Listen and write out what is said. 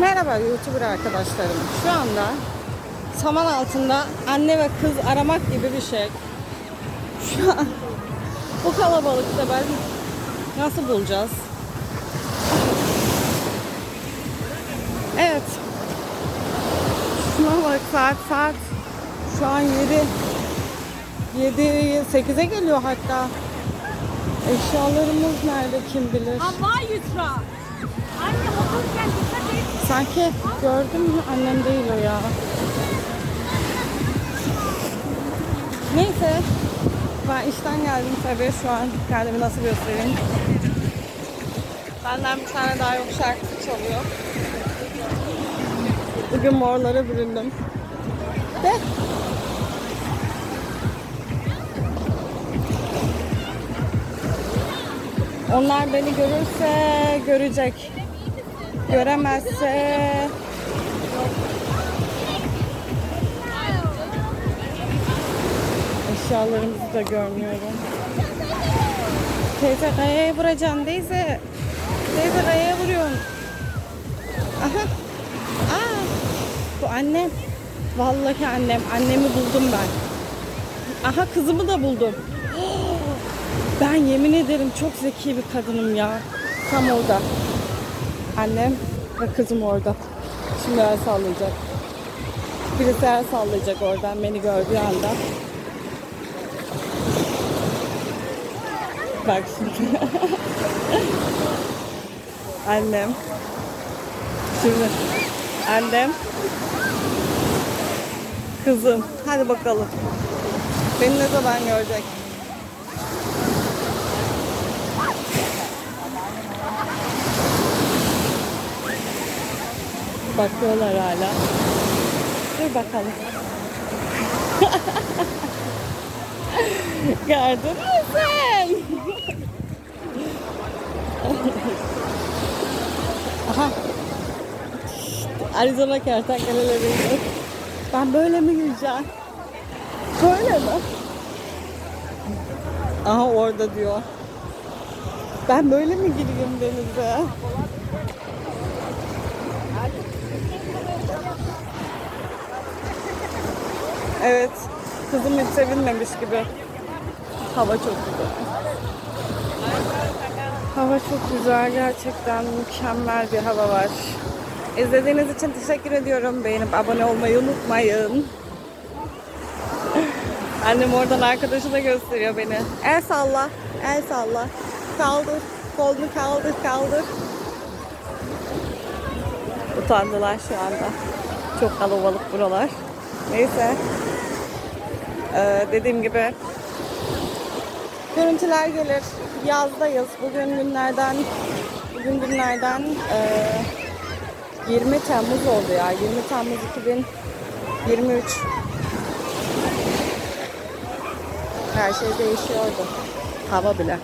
Merhaba YouTuber arkadaşlarım. Şu anda saman altında anne ve kız aramak gibi bir şey. Şu an bu kalabalıkta ben nasıl bulacağız? Evet. Şuna bak saat saat. Şu an 7 7 8'e geliyor hatta. Eşyalarımız nerede kim bilir? Ama Yusra. Sanki gördüm mü? Annem değil o ya. Neyse. Ben işten geldim tabii. Şu an kendimi nasıl göstereyim. Benden bir tane daha yok şarkı çalıyor. Bugün morlara büründüm. De. Onlar beni görürse görecek. Göremezse eşyalarımızı da görmüyorum. Teyze kayaya vuracaksın teyze. Teyze kayaya vuruyorsun. Aha. Aa, bu annem. Vallahi annem. Annemi buldum ben. Aha kızımı da buldum. Ben yemin ederim çok zeki bir kadınım ya. Tam orada. Annem ve kızım orada. Şimdi el sallayacak. Birisi el sallayacak oradan beni gördüğü anda. Bak şimdi. Annem. Şimdi. Annem. Kızım. Hadi bakalım. Beni ne zaman görecek? Bakıyorlar hala. Dur bakalım. Gördün mü sen? Aha. Arizona kertenkeleleri. Ben böyle mi gireceğim? Böyle mi? Aha orada diyor. Ben böyle mi gireyim denize? Evet. Kızım hiç sevinmemiş gibi. Hava çok güzel. Hava çok güzel. Gerçekten mükemmel bir hava var. İzlediğiniz için teşekkür ediyorum. Beğenip abone olmayı unutmayın. Annem oradan arkadaşına gösteriyor beni. El salla. El salla. Kaldır. Kolunu kaldır kaldır. Utandılar şu anda. Çok kalabalık buralar. Neyse. Ee, dediğim gibi görüntüler gelir. Yazdayız. Bugün günlerden bugün günlerden e, 20 Temmuz oldu ya. 20 Temmuz 2023. Her şey değişiyordu. Hava bile.